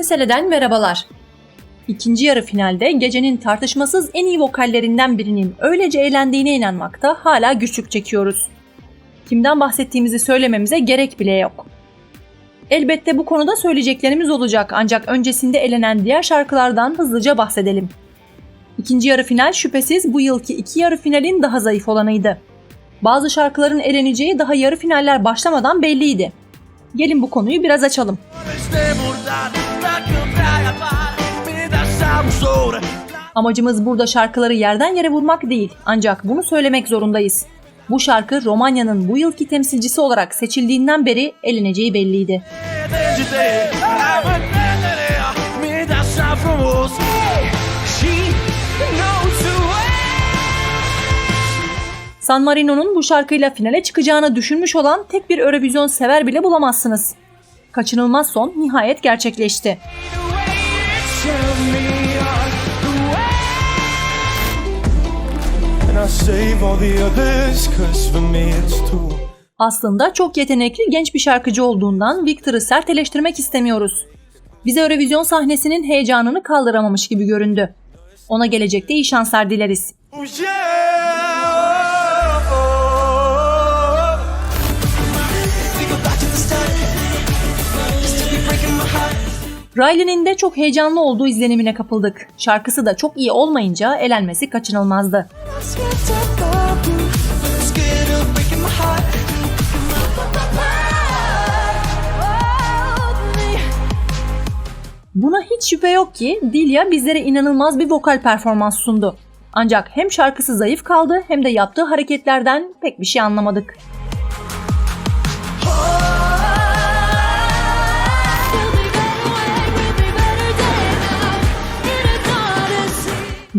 meseleden merhabalar. İkinci yarı finalde gecenin tartışmasız en iyi vokallerinden birinin öylece eğlendiğine inanmakta hala güçlük çekiyoruz. Kimden bahsettiğimizi söylememize gerek bile yok. Elbette bu konuda söyleyeceklerimiz olacak ancak öncesinde elenen diğer şarkılardan hızlıca bahsedelim. İkinci yarı final şüphesiz bu yılki iki yarı finalin daha zayıf olanıydı. Bazı şarkıların eleneceği daha yarı finaller başlamadan belliydi. Gelin bu konuyu biraz açalım. La Amacımız burada şarkıları yerden yere vurmak değil ancak bunu söylemek zorundayız. Bu şarkı Romanya'nın bu yılki temsilcisi olarak seçildiğinden beri eleneceği belliydi. San Marino'nun bu şarkıyla finale çıkacağını düşünmüş olan tek bir Eurovision sever bile bulamazsınız. Kaçınılmaz son nihayet gerçekleşti. Aslında çok yetenekli genç bir şarkıcı olduğundan Victor'ı sert eleştirmek istemiyoruz. Bize Eurovision sahnesinin heyecanını kaldıramamış gibi göründü. Ona gelecekte iyi şanslar dileriz. Oh, yeah Riley'nin de çok heyecanlı olduğu izlenimine kapıldık. Şarkısı da çok iyi olmayınca elenmesi kaçınılmazdı. Buna hiç şüphe yok ki Dilya bizlere inanılmaz bir vokal performans sundu. Ancak hem şarkısı zayıf kaldı hem de yaptığı hareketlerden pek bir şey anlamadık.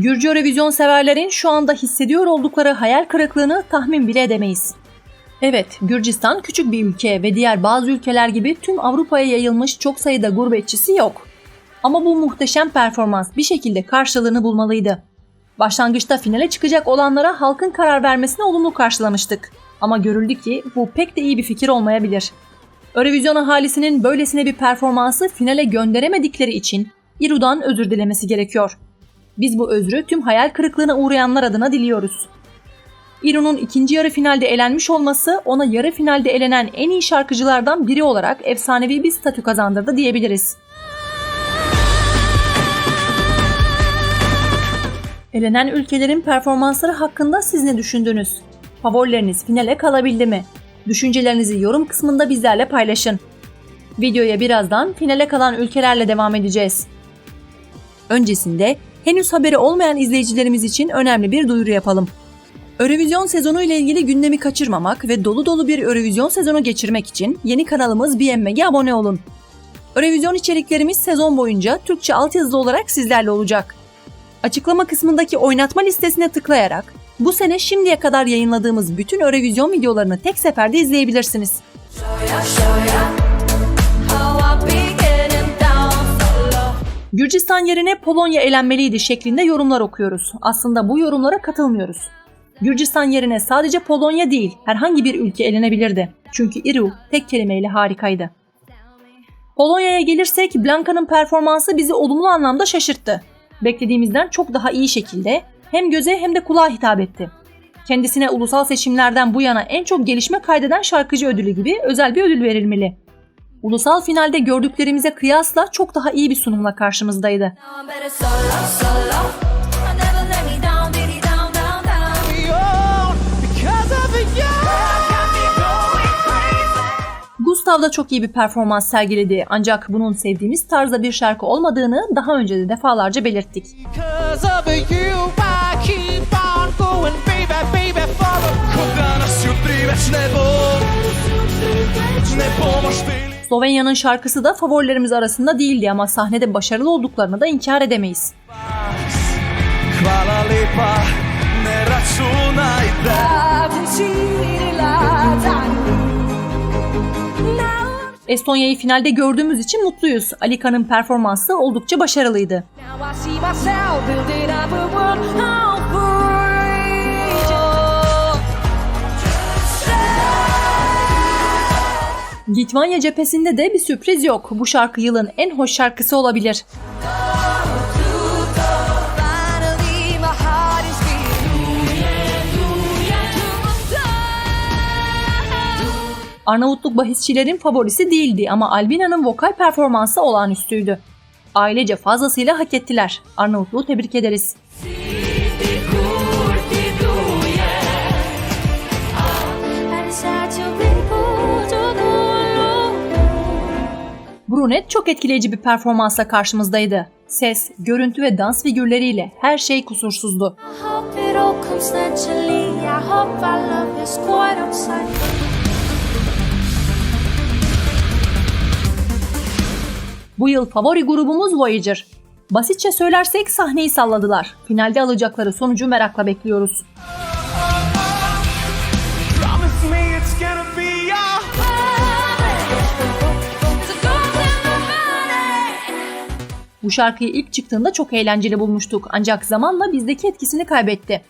Gürcü Eurovision severlerin şu anda hissediyor oldukları hayal kırıklığını tahmin bile edemeyiz. Evet, Gürcistan küçük bir ülke ve diğer bazı ülkeler gibi tüm Avrupa'ya yayılmış çok sayıda gurbetçisi yok. Ama bu muhteşem performans bir şekilde karşılığını bulmalıydı. Başlangıçta finale çıkacak olanlara halkın karar vermesine olumlu karşılamıştık. Ama görüldü ki bu pek de iyi bir fikir olmayabilir. Eurovision ahalisinin böylesine bir performansı finale gönderemedikleri için İru'dan özür dilemesi gerekiyor. Biz bu özrü tüm hayal kırıklığına uğrayanlar adına diliyoruz. İru'nun ikinci yarı finalde elenmiş olması ona yarı finalde elenen en iyi şarkıcılardan biri olarak efsanevi bir statü kazandırdı diyebiliriz. Elenen ülkelerin performansları hakkında siz ne düşündünüz? Favorileriniz finale kalabildi mi? Düşüncelerinizi yorum kısmında bizlerle paylaşın. Videoya birazdan finale kalan ülkelerle devam edeceğiz. Öncesinde henüz haberi olmayan izleyicilerimiz için önemli bir duyuru yapalım. Eurovision sezonu ile ilgili gündemi kaçırmamak ve dolu dolu bir Eurovision sezonu geçirmek için yeni kanalımız BMM'e abone olun. Eurovision içeriklerimiz sezon boyunca Türkçe altyazılı olarak sizlerle olacak. Açıklama kısmındaki oynatma listesine tıklayarak bu sene şimdiye kadar yayınladığımız bütün Eurovision videolarını tek seferde izleyebilirsiniz. Gürcistan yerine Polonya elenmeliydi şeklinde yorumlar okuyoruz. Aslında bu yorumlara katılmıyoruz. Gürcistan yerine sadece Polonya değil, herhangi bir ülke elenebilirdi. Çünkü Iru tek kelimeyle harikaydı. Polonya'ya gelirsek Blanka'nın performansı bizi olumlu anlamda şaşırttı. Beklediğimizden çok daha iyi şekilde hem göze hem de kulağa hitap etti. Kendisine ulusal seçimlerden bu yana en çok gelişme kaydeden şarkıcı ödülü gibi özel bir ödül verilmeli. Ulusal finalde gördüklerimize kıyasla çok daha iyi bir sunumla karşımızdaydı. Gustav da çok iyi bir performans sergiledi ancak bunun sevdiğimiz tarzda bir şarkı olmadığını daha önce de defalarca belirttik. Because of you Slovenya'nın şarkısı da favorilerimiz arasında değildi ama sahnede başarılı olduklarını da inkar edemeyiz. Hvala. Estonya'yı finalde gördüğümüz için mutluyuz. Alika'nın performansı oldukça başarılıydı. Now I see. Litvanya cephesinde de bir sürpriz yok. Bu şarkı yılın en hoş şarkısı olabilir. Arnavutluk bahisçilerin favorisi değildi ama Albina'nın vokal performansı olağanüstüydü. Ailece fazlasıyla hak ettiler. Arnavutluğu tebrik ederiz. I Brunet çok etkileyici bir performansla karşımızdaydı. Ses, görüntü ve dans figürleriyle her şey kusursuzdu. Bu yıl favori grubumuz Voyager. Basitçe söylersek sahneyi salladılar. Finalde alacakları sonucu merakla bekliyoruz. Bu şarkıyı ilk çıktığında çok eğlenceli bulmuştuk ancak zamanla bizdeki etkisini kaybetti.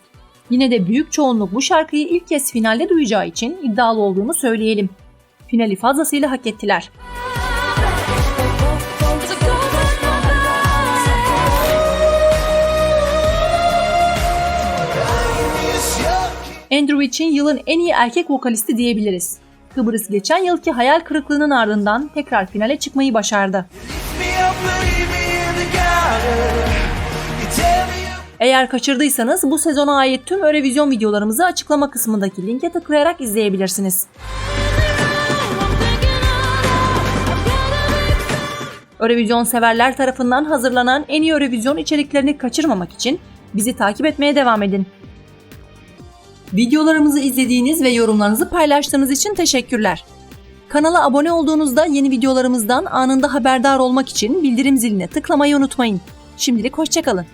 Yine de büyük çoğunluk bu şarkıyı ilk kez finalde duyacağı için iddialı olduğunu söyleyelim. Finali fazlasıyla hak ettiler. Andrew için yılın en iyi erkek vokalisti diyebiliriz. Kıbrıs geçen yılki hayal kırıklığının ardından tekrar finale çıkmayı başardı. Eğer kaçırdıysanız bu sezona ait tüm Eurovision videolarımızı açıklama kısmındaki linke tıklayarak izleyebilirsiniz. Eurovision severler tarafından hazırlanan en iyi Eurovision içeriklerini kaçırmamak için bizi takip etmeye devam edin. Videolarımızı izlediğiniz ve yorumlarınızı paylaştığınız için teşekkürler. Kanala abone olduğunuzda yeni videolarımızdan anında haberdar olmak için bildirim ziline tıklamayı unutmayın. Şimdilik hoşçakalın.